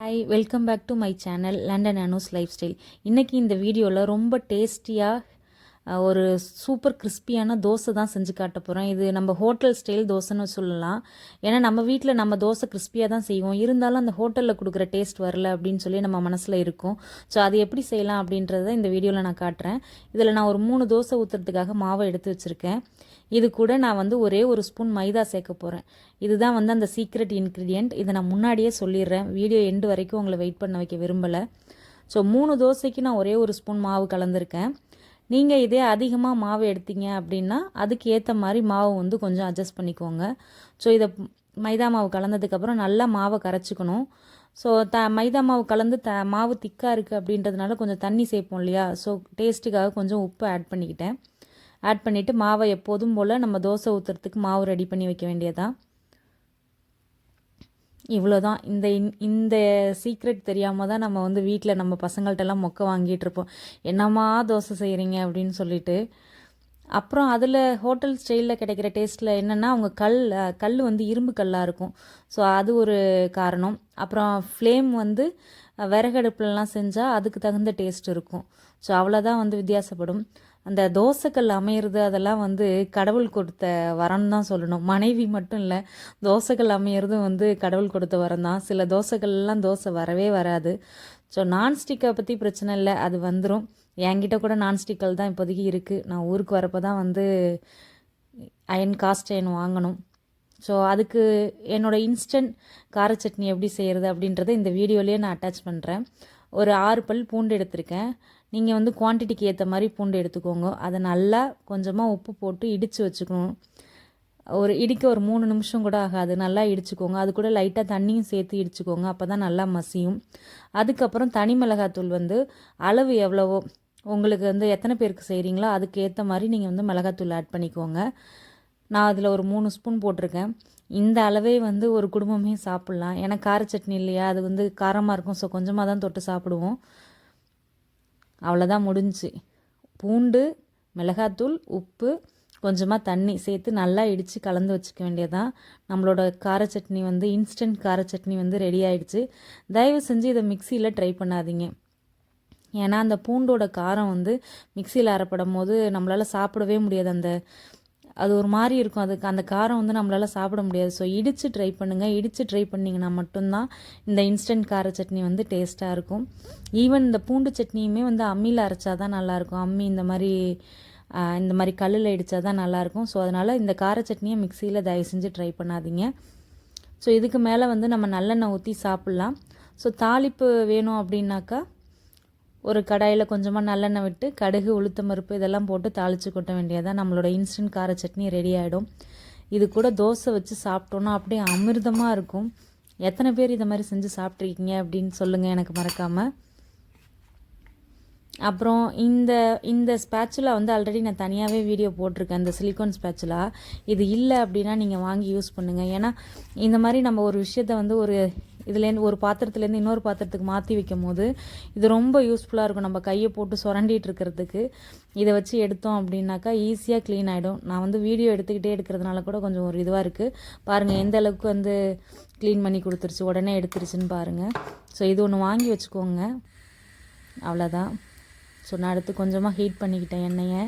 Hi welcome back to my channel London Anu's life style இன்றைக்கி இந்த வீடியோவில் ரொம்ப டேஸ்டியாக ஒரு சூப்பர் கிறிஸ்பியான தோசை தான் செஞ்சு காட்ட போகிறோம் இது நம்ம ஹோட்டல் ஸ்டைல் தோசைன்னு சொல்லலாம். ஏன்னா நம்ம வீட்டில் நம்ம தோசை கிறிஸ்பியாக தான் செய்வோம். இருந்தாலும் அந்த ஹோட்டலில் கொடுக்குற டேஸ்ட் வரல அப்படின்னு சொல்லி நம்ம மனசில் இருக்கும். ஸோ அது எப்படி செய்யலாம் அப்படின்றத இந்த வீடியோவில் நான் காட்டுறேன். இதில் நான் ஒரு மூணு தோசை ஊற்றுறதுக்காக மாவை எடுத்து வச்சுருக்கேன். இது கூட நான் வந்து ஒரே ஒரு ஸ்பூன் மைதா சேர்க்க போகிறேன் இதுதான் வந்து அந்த சீக்ரெட் இன்க்ரீடியண்ட் இதை நான் முன்னாடியே சொல்லிடுறேன். வீடியோ எண்டு வரைக்கும் உங்களை வெயிட் பண்ண வைக்க விரும்பலை. ஸோ மூணு தோசைக்கு நான் ஒரே ஒரு ஸ்பூன் மாவு கலந்துருக்கேன். நீங்கள் இதே அதிகமாக மாவு எடுத்தீங்க அப்படின்னா அதுக்கு ஏற்ற மாதிரி மாவு வந்து கொஞ்சம் அட்ஜஸ்ட் பண்ணிக்கோங்க. ஸோ இதை மைதா மாவு கலந்ததுக்கப்புறம் நல்லா மாவை கரைச்சிக்கணும். ஸோ த மைதா மாவு கலந்து த மாவு திக்காக இருக்குது அப்படின்றதுனால கொஞ்சம் தண்ணி சேர்ப்போம் இல்லையா? ஸோ டேஸ்ட்டுக்காக கொஞ்சம் உப்பு ஆட் பண்ணிக்கிட்டேன். ஆட் பண்ணிவிட்டு மாவை எப்போதும் போல் நம்ம தோசை ஊற்றுறதுக்கு மாவு ரெடி பண்ணி வைக்க வேண்டியதான் இவ்வளோ தான் இந்த இந்த சீக்ரெட் தெரியாமல் தான் நம்ம வந்து வீட்டில் நம்ம பசங்கள்கிட்டலாம் மொக்க வாங்கிட்டு இருப்போம். என்னம்மா தோசை செய்கிறீங்க அப்படின்னு சொல்லிட்டு. அப்புறம் அதில் ஹோட்டல் ஸ்டைலில் கிடைக்கிற டேஸ்ட்டில் என்னென்னா அவங்க கல் கல் வந்து இரும்பு கல்லாக இருக்கும். ஸோ அது ஒரு காரணம். அப்புறம் ஃப்ளேம் வந்து விறகடுப்புலலாம் செஞ்சால் அதுக்கு தகுந்த டேஸ்ட் இருக்கும். ஸோ அவ்வளோதான் வந்து வித்தியாசப்படும். அந்த தோசைக்கல் அமையிறது அதெல்லாம் வந்து கடவுள் கொடுத்த வரம் தான் சொல்லணும். மனைவி மட்டும் இல்லை தோசைக்கல் அமையிறதும் வந்து கடவுள் கொடுத்த வரம் தான் சில தோசைகள்லாம் தோசை வரவே வராது. ஸோ நான்ஸ்டிக்கை பற்றி பிரச்சனை இல்லை அது வந்துடும் என்கிட்ட கூட நான்ஸ்டிக்கல் தான் இப்போதைக்கு இருக்குது நான் ஊருக்கு வரப்போ தான் வந்து அயன் காஸ்ட் அயன் வாங்கணும். ஸோ அதுக்கு என்னோடய இன்ஸ்டன்ட் கார சட்னி எப்படி செய்கிறது அப்படின்றத இந்த வீடியோலேயே நான் அட்டாச் பண்ணுறேன் ஒரு ஆறு பல் பூண்டு எடுத்திருக்கேன். நீங்கள் வந்து குவான்டிட்டிக்கு ஏற்ற மாதிரி பூண்டு எடுத்துக்கோங்க. அதை நல்லா கொஞ்சமாக உப்பு போட்டு இடித்து வச்சுக்கணும். ஒரு இடிக்க ஒரு மூணு நிமிஷம் கூட ஆகாது. நல்லா இடிச்சுக்கோங்க. அது கூட லைட்டாக தண்ணியும் சேர்த்து இடிச்சுக்கோங்க. அப்போ தான் நல்லா மசியும். அதுக்கப்புறம் தனி மிளகாத்தூள் வந்து அளவு எவ்வளவோ உங்களுக்கு வந்து எத்தனை பேருக்கு செய்கிறீங்களோ அதுக்கு ஏற்ற மாதிரி நீங்கள் வந்து மிளகாத்தூள் ஆட் பண்ணிக்கோங்க. நான் அதில் ஒரு மூணு ஸ்பூன் போட்டிருக்கேன். இந்த அளவே வந்து ஒரு குடும்பமே சாப்பிட்லாம். ஏன்னா கார சட்னி இல்லையா? அது வந்து காரமாக இருக்கும். ஸோ கொஞ்சமாக தான் தொட்டு சாப்பிடுவோம். அவ்வளோதான் முடிஞ்சு பூண்டு மிளகாத்தூள் உப்பு கொஞ்சமாக தண்ணி சேர்த்து நல்லா இடித்து கலந்து வச்சுக்க வேண்டியதான் நம்மளோட கார சட்னி வந்து இன்ஸ்டன்ட் கார சட்னி வந்து ரெடி ஆகிடுச்சு தயவு செஞ்சு இதை மிக்சியில் ட்ரை பண்ணாதீங்க. ஏன்னா அந்த பூண்டோட காரம் வந்து மிக்சியில் அரைப்படும் போது நம்மளால் சாப்பிடவே முடியாது அந்த அது ஒரு மாதிரி இருக்கும். அதுக்கு அந்த காரம் வந்து நம்மளால் சாப்பிட முடியாது. ஸோ இடித்து ட்ரை பண்ணுங்கள் இடித்து ட்ரை பண்ணிங்கன்னா மட்டும்தான் இந்த இன்ஸ்டன்ட் கார சட்னி வந்து டேஸ்ட்டாக இருக்கும். ஈவன் இந்த பூண்டு சட்னியுமே வந்து அம்மியில் அரைச்சா தான் நல்லாயிருக்கும். அம்மி இந்த மாதிரி இந்த மாதிரி கல்லில் இடித்தா தான் நல்லாயிருக்கும். ஸோ அதனால் இந்த கார சட்னியை மிக்சியில் தயவு செஞ்சு ட்ரை பண்ணாதீங்க. ஸோ இதுக்கு மேலே வந்து நம்ம நல்லெண்ணெய் ஊற்றி சாப்பிட்லாம். ஸோ தாளிப்பு வேணும் அப்படின்னாக்கா ஒரு கடாயில் கொஞ்சமாக நல்லெண்ணெய் விட்டு கடுகு உளுத்தம் பருப்பு இதெல்லாம் போட்டு தாளித்து கொட்ட வேண்டியதான் நம்மளோட இன்ஸ்டன்ட் கார சட்னி ரெடி ஆகிடும் இது கூட தோசை வச்சு சாப்பிட்டோன்னா அப்படியே அமிர்தமாக இருக்கும். எத்தனை பேர் இதை மாதிரி செஞ்சு சாப்பிட்ருக்கீங்க அப்படின்னு சொல்லுங்கள் எனக்கு மறக்காமல் அப்புறம் இந்த இந்த ஸ்பேச்சுலா வந்து ஆல்ரெடி நான் தனியாகவே வீடியோ போட்டிருக்கேன் இந்த சிலிக்கான் ஸ்பேச்சுலா இது இல்லை அப்படின்னா நீங்கள் வாங்கி யூஸ் பண்ணுங்கள் ஏன்னா இந்த மாதிரி நம்ம ஒரு விஷயத்த வந்து ஒரு இதுலேருந்து ஒரு பாத்திரத்துலேருந்து இன்னொரு பாத்திரத்துக்கு மாற்றி வைக்கும் போது இது ரொம்ப யூஸ்ஃபுல்லாக இருக்கும். நம்ம கையை போட்டு சுரண்டிட்டு இருக்கிறதுக்கு. இதை வச்சு எடுத்தோம் அப்படின்னாக்கா ஈஸியாக க்ளீன் ஆகிடும் நான் வந்து வீடியோ எடுத்துக்கிட்டே எடுக்கிறதுனால கூட கொஞ்சம் ஒரு இதுவாக இருக்குது பாருங்கள் எந்த அளவுக்கு வந்து க்ளீன் பண்ணி கொடுத்துருச்சு உடனே எடுத்துருச்சுன்னு பாருங்கள் ஸோ இது ஒன்று வாங்கி வச்சுக்கோங்க. அவ்வளோதான் ஸோ நான் அடுத்து கொஞ்சமாக ஹீட் பண்ணிக்கிட்டேன் எண்ணெயை.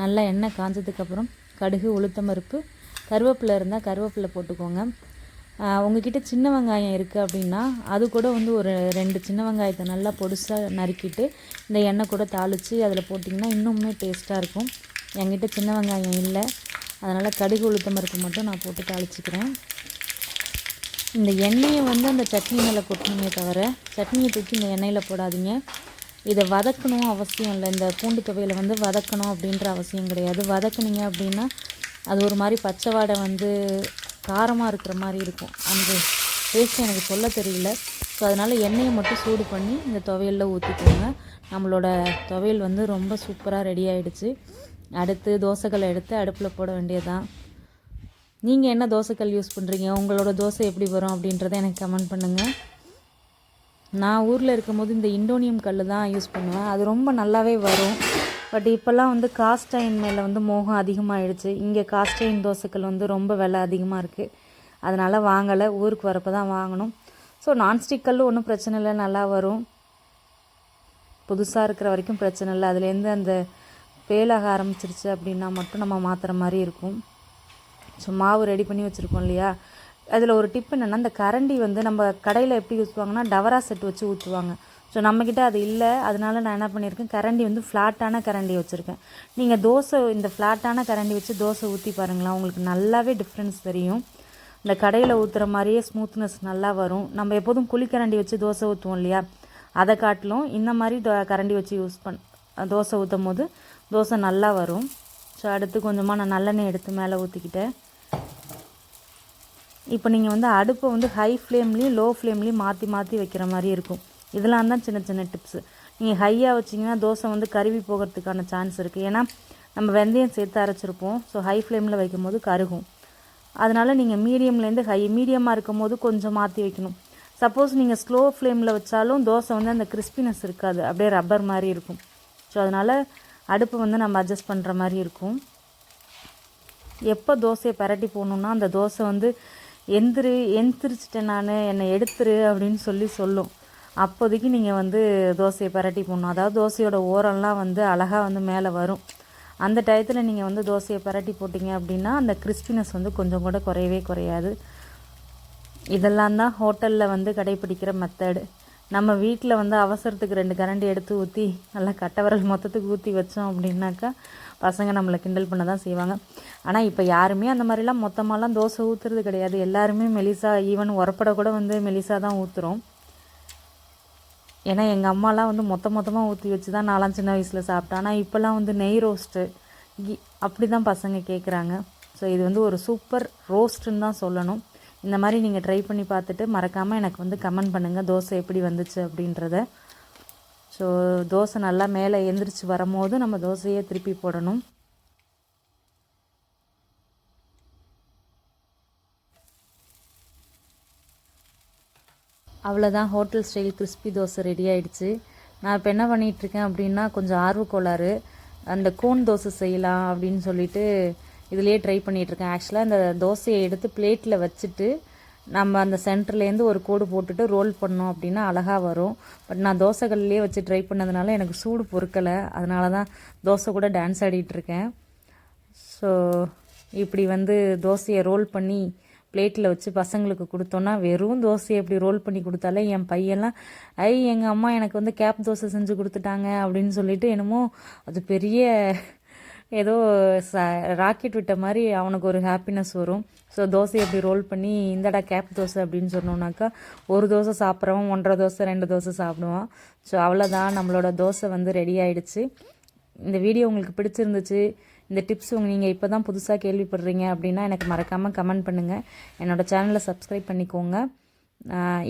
நல்லா எண்ணெய் காஞ்சதுக்கப்புறம் கடுகு உளுத்தம் பருப்பு கருவேப்பிலை இருந்தால் கருவேப்பிலை போட்டுக்கோங்க. உங்ககிட்ட சின்ன வெங்காயம் இருக்குது அப்படின்னா அது கூட வந்து ஒரு ரெண்டு சின்ன வெங்காயத்தை நல்லா பொடிசாக நறுக்கிட்டு இந்த எண்ணெய் கூட தாளித்து அதில் போட்டிங்கன்னா இன்னுமே டேஸ்ட்டாக இருக்கும். என்கிட்ட சின்ன வெங்காயம் இல்லை. அதனால் கடுகு உளுத்தம் பருப்பு மட்டும் நான் போட்டு தாளிச்சிக்கிறேன். இந்த எண்ணெயை வந்து அந்த சட்னி மேலே கொட்டணுமே தவிர சட்னியை தூக்கி இந்த எண்ணெயில் போடாதீங்க. இதை வதக்கணும் அவசியம் இல்லை. இந்த பூண்டு துவையில் வந்து வதக்கணும் அப்படின்ற அவசியம் கிடையாது. வதக்குனீங்க அப்படின்னா அது ஒரு மாதிரி பச்சை வாடை வந்து காரமாக இருக்கிற மாதிரி இருக்கும். அந்த டேஸ்ட் எனக்கு சொல்ல தெரியல. ஸோ அதனால் எண்ணெயை மட்டும் சூடு பண்ணி இந்த துவையலில் ஊற்றிக்கோங்க நம்மளோட துவையல் வந்து ரொம்ப சூப்பராக ரெடி ஆகிடுச்சு அடுத்து தோசைக்கல் எடுத்து அடுப்பில் போட வேண்டியதான் நீங்கள் என்ன தோசைக்கல் யூஸ் பண்ணுறீங்க உங்களோட தோசை எப்படி வரும் அப்படின்றத எனக்கு கமெண்ட் பண்ணுங்கள் நான் ஊரில் இருக்கும்போது இந்த இண்டோனியம் கல் தான் யூஸ் பண்ணுவேன். அது ரொம்ப நல்லாவே வரும். பட் இப்போல்லாம் வந்து காஸ்டைன் மேலே வந்து மோகம் அதிகமாகிடுச்சு இங்கே காஸ்டைன் தோசைக்கள் வந்து ரொம்ப விலை அதிகமாக இருக்குது அதனால் வாங்கலை. ஊருக்கு வரப்போ தான் வாங்கணும். ஸோ நான்ஸ்டிக் கல் ஒன்றும் பிரச்சனை இல்லை. நல்லா வரும். புதுசாக இருக்கிற வரைக்கும் பிரச்சனை இல்லை. அதுலேருந்து அந்த பேலாக ஆரம்பிச்சிருச்சு அப்படின்னா மட்டும் நம்ம மாற்றுற மாதிரி இருக்கும். ஸோ மாவு ரெடி பண்ணி வச்சுருக்கோம் இல்லையா? அதில் ஒரு டிப் என்னென்னா இந்த கரண்டி வந்து நம்ம கடையில் எப்படி ஊற்றுவாங்கன்னா டவரா செட் வச்சு ஊற்றுவாங்க ஸோ நம்மக்கிட்ட அது இல்லை. அதனால நான் என்ன பண்ணியிருக்கேன் கரண்டி வந்து ஃப்ளாட்டான கரண்டி வச்சுருக்கேன். நீங்கள் தோசை இந்த ஃப்ளாட்டான கரண்டி வச்சு தோசை ஊற்றி பாருங்களேன். உங்களுக்கு நல்லாவே டிஃப்ரென்ஸ் தெரியும். இந்த கடையில் ஊற்றுற மாதிரியே ஸ்மூத்னஸ் நல்லா வரும். நம்ம எப்போதும் குழிக்கரண்டி வச்சு தோசை ஊற்றுவோம் இல்லையா? அதை காட்டிலும் இந்த மாதிரி தோ- கரண்டி வச்சு யூஸ் பண் தோசை ஊற்றும் போது தோசை நல்லா வரும். ஸோ அடுத்து கொஞ்சமாக நான் நல்லெண்ணெய் எடுத்து மேலே ஊற்றிக்கிட்டேன் இப்போ நீங்கள் வந்து அடுப்பை வந்து ஹை ஃப்ளேம்லேயும் லோ ஃப்ளேம்லேயும் மாற்றி மாற்றி வைக்கிற மாதிரி இருக்கும். இதெல்லாம் தான் சின்ன சின்ன டிப்ஸு நீங்கள் ஹையாக வச்சிங்கன்னா தோசை வந்து கருவி போகிறதுக்கான சான்ஸ் இருக்குது ஏன்னா நம்ம வெந்தயம் சேர்த்து அரைச்சிருப்போம். ஸோ ஹை ஃப்ளேமில் வைக்கும் போது கருகும். அதனால் நீங்கள் மீடியம்லேருந்து ஹை மீடியமாக இருக்கும் போது கொஞ்சம் மாற்றி வைக்கணும். சப்போஸ் நீங்கள் ஸ்லோ ஃப்ளேமில் வச்சாலும் தோசை வந்து அந்த கிறிஸ்பினஸ் இருக்காது. அப்படியே ரப்பர் மாதிரி இருக்கும். ஸோ அதனால் அடுப்பு வந்து நம்ம அட்ஜஸ்ட் பண்ணுற மாதிரி இருக்கும். எப்போ தோசையை பரட்டி போடணுன்னா அந்த தோசை வந்து எந்திரி எந்திரிச்சிட்டேன் நான் என்னை எடுத்துரு அப்படின்னு சொல்லி சொல்லும். அப்போதைக்கு நீங்கள் வந்து தோசையை பரட்டி போடணும். அதாவது தோசையோட ஓரம்லாம் வந்து அழகாக வந்து மேலே வரும். அந்த டயத்தில் நீங்கள் வந்து தோசையை பரட்டி போட்டிங்க அப்படின்னா அந்த கிறிஸ்பினஸ் வந்து கொஞ்சம் கூட குறையவே குறையாது. இதெல்லாம் தான் ஹோட்டலில் வந்து கடைப்பிடிக்கிற மெத்தடு நம்ம வீட்டில் வந்து அவசரத்துக்கு ரெண்டு கரண்டி எடுத்து ஊற்றி நல்லா கட்டை விரல் மொத்தத்துக்கு ஊற்றி வச்சோம் அப்படின்னாக்கா பசங்க நம்மளை கிண்டல் பண்ண தான் செய்வாங்க. ஆனால் இப்போ யாருமே அந்த மாதிரிலாம் மொத்தமாலாம் தோசை ஊற்றுறது கிடையாது. எல்லாருமே மெலிசா ஈவன் உரப்பட கூட வந்து மெலிசா தான் ஊற்றுறோம் ஏன்னா எங்கள் அம்மாலாம் வந்து மொத்த மொத்தமாக ஊற்றி வச்சு தான் நாலாம் சின்ன வயசில் சாப்பிட்டேன். ஆனால் இப்போல்லாம் வந்து நெய் ரோஸ்ட்டு கி அப்படி தான் பசங்க கேட்குறாங்க ஸோ இது வந்து ஒரு சூப்பர் ரோஸ்ட்டுன்னு தான் சொல்லணும். இந்த மாதிரி நீங்கள் ட்ரை பண்ணி பார்த்துட்டு மறக்காமல் எனக்கு வந்து கமெண்ட் பண்ணுங்கள் தோசை எப்படி வந்துச்சு அப்படின்றத. ஸோ தோசை நல்லா மேலே எந்திரிச்சு வரும்போது நம்ம தோசையே திருப்பி போடணும். அவ்வளோதான் hotel style crispy dosa ready ஆகிடுச்சு நான் இப்போ என்ன பண்ணிகிட்ருக்கேன் அப்படின்னா கொஞ்சம் ஆர்வக்கோளாறு அந்த கோன் தோசை செய்யலாம் அப்படின்னு சொல்லிட்டு இதுலேயே ட்ரை பண்ணிகிட்ருக்கேன் ஆக்சுவலாக அந்த தோசையை எடுத்து பிளேட்டில் வச்சுட்டு நம்ம அந்த சென்டர்லேருந்து ஒரு கோடு போட்டுட்டு ரோல் பண்ணோம் அப்படின்னா அழகாக வரும். பட் நான் தோசைகள்லேயே வச்சு ட்ரை பண்ணதுனால எனக்கு சூடு பொறுக்கலை. அதனால தான் தோசை கூட டான்ஸ் ஆடிட்டுருக்கேன் ஸோ இப்படி வந்து தோசையை ரோல் பண்ணி பிளேட்டில் வச்சு பசங்களுக்கு கொடுத்தோன்னா வெறும் தோசையை எப்படி ரோல் பண்ணி கொடுத்தாலே என் பையன்லாம் ஐ எங்கள் அம்மா எனக்கு வந்து கேப் தோசை செஞ்சு கொடுத்துட்டாங்க அப்படின்னு சொல்லிட்டு என்னமோ அது பெரிய ஏதோ ச ராக்கெட் விட்ட மாதிரி அவனுக்கு ஒரு ஹாப்பினஸ் வரும். ஸோ தோசையை அப்படி ரோல் பண்ணி இந்தடா கேப் தோசை அப்படின்னு சொன்னோன்னாக்கா ஒரு தோசை சாப்பிட்றவன் ஒன்றரை தோசை ரெண்டு தோசை சாப்பிடுவான். ஸோ அவ்வளோதான் நம்மளோட தோசை வந்து ரெடி ஆயிடுச்சு. இந்த வீடியோ உங்களுக்கு பிடிச்சிருந்துச்சு இந்த டிப்ஸ் உங்கள் நீங்கள் இப்போ தான் புதுசாக கேள்விப்படுறீங்க அப்படின்னா எனக்கு மறக்காமல் கமெண்ட் பண்ணுங்கள் என்னோட சேனலை சப்ஸ்கிரைப் பண்ணிக்கோங்க.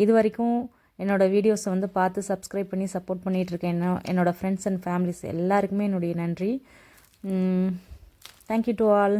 இது வரைக்கும் என்னோடய வீடியோஸை வந்து பார்த்து சப்ஸ்கிரைப் பண்ணி சப்போர்ட் பண்ணிகிட்ருக்கேன் என்ன என்னோடய ஃப்ரெண்ட்ஸ் அண்ட் ஃபேமிலிஸ் எல்லாருக்குமே என்னுடைய நன்றி. Thank you to all